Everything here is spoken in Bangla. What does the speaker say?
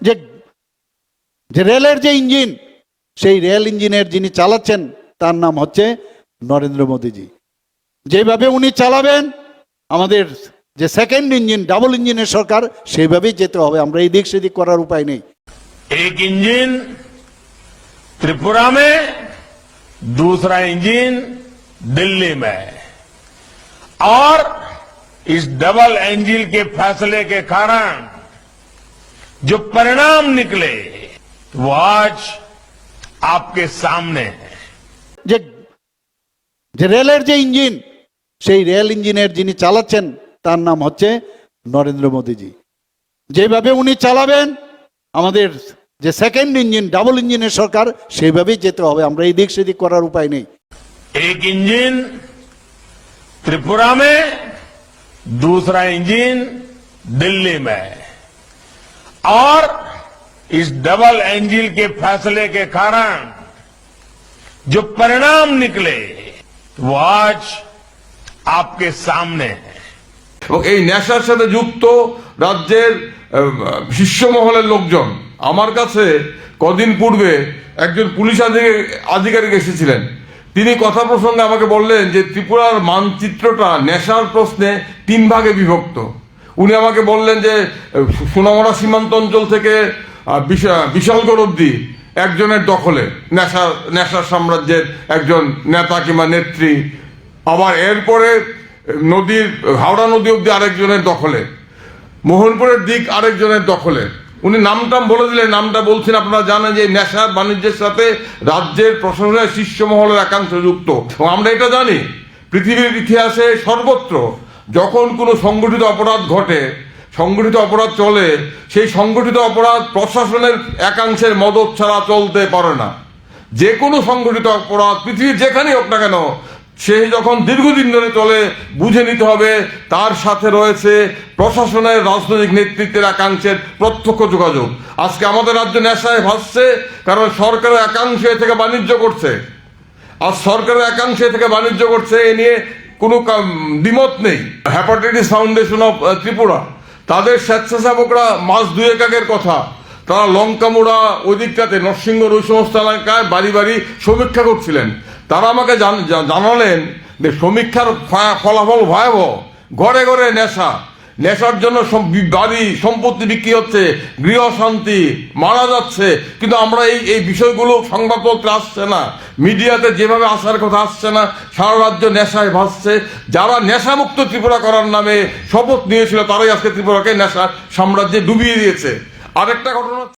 যে যে রেলের যে ইঞ্জিন সেই রেল ইঞ্জিনের যিনি চালাচ্ছেন তার নাম হচ্ছে নরেন্দ্র মোদীজি যেভাবে উনি চালাবেন আমাদের যে সেকেন্ড ইঞ্জিন ডাবল ইঞ্জিনের সরকার সেইভাবেই যেতে হবে আমরা এই দিক সেদিক করার উপায় নেই एक इंजन त्रिपुरा में दूसरा इंजन दिल्ली में और इस डबल इंजन के फैसले के कारण जो परिणाम निकले वो आज आपके सामने है যে যে রেলের যে ইঞ্জিন সেই রেল ইঞ্জিনের যিনি চালাচ্ছেন তার নাম হচ্ছে নরেন্দ্র মোদীজি যেভাবে উনি চালাবেন আমাদের যে সেকেন্ড ইঞ্জিন ডাবল ইঞ্জিনের সরকার সেইভাবেই যেতে হবে আমরা এই দিক সেদিক করার উপায় নেই एक इंजन त्रिपुरा में दूसरा इंजन दिल्ली में और इस डबल इंजन के फैसले के कारण जो परिणाम निकले वो आज आपके सामने है এবং এই নেশার সাথে যুক্ত রাজ্যের আহ, শীর্ষ মহলের লোকজন আমার কাছে কদিন পূর্বে একজন পুলিশ আধিকারিক আধিকারিক এসেছিলেন তিনি কথা প্রসঙ্গে আমাকে বললেন যে ত্রিপুরার মানচিত্রটা নেশার প্রশ্নে তিন ভাগে বিভক্ত উনি আমাকে বললেন যে সোনামরা সীমান্ত অঞ্চল থেকে বিশালগড় অব্দি একজনের দখলে, নেশা নেশার সাম্রাজ্যের একজন নেতা কিংবা নেত্রী। আবার এরপরে নদীর, হাওড়া নদী অব্দি আরেকজনের দখলে, মোহনপুরের দিক আরেকজনের দখলে। উনি নামটাম বলে দিলেন, নামটা বলছেন, আপনারা জানেন যে নেশা বাণিজ্যের সাথে রাজ্যের প্রশাসনের শীর্ষ মহলের একাংশ যুক্ত। আমরা এটা জানি, পৃথিবীর ইতিহাসে সর্বত্র যখন কোনো সংগঠিত অপরাধ ঘটে, সংগঠিত অপরাধ চলে, সেই সংগঠিত অপরাধ প্রশাসনের একাংশের মদত ছাড়া চলতে পারে না। যে কোনো সংগঠিত অপরাধ, পৃথিবীর যেখানেই হোক না কেন, সে যখন দীর্ঘদিন ধরে চলে, বুঝে নিতে হবে তার সাথে রয়েছে প্রশাসনের রাজনৈতিক নেতৃত্বের একাংশের প্রত্যক্ষ যোগাযোগ। আজকে আমাদের রাজ্য নেশায় ভাসছে, কারণ সরকারের একাংশ থেকে বাণিজ্য করছে। আর সরকারের একাংশ থেকে বাণিজ্য করছে, এ নিয়ে কোনো দ্বিমত নেই। Hepatitis foundation of Tripura. তাদের স্বেচ্ছাসেবকরা মাস দুয়েক আগের কথা। তারা লঙ্কামুড়া ওদিকটাতে দিকটাতে নরসিংহর ওই সমস্ত এলাকায় বাড়ি বাড়ি সমীক্ষা করছিলেন। তারা আমাকে জান- জানালেন যে সমীক্ষার ফলাফল ভয়াবহ। ঘরে ঘরে নেশা। নেশার জন্য বাড়ি, সম্পত্তি বিক্রি হচ্ছে গৃহশান্তি মারা যাচ্ছে। কিন্তু আমরা এই এই বিষয়গুলো সংবাদপত্রে আসছে না। মিডিয়াতে যেভাবে আসার কথা আসছে না, সারা রাজ্য নেশায় ভাসছে। যারা নেশামুক্ত ত্রিপুরা করার নামে শপথ নিয়েছিল, তারাই আজকে ত্রিপুরাকে নেশা সাম্রাজ্যে ডুবিয়ে দিয়েছে। আরেকটা ঘটনা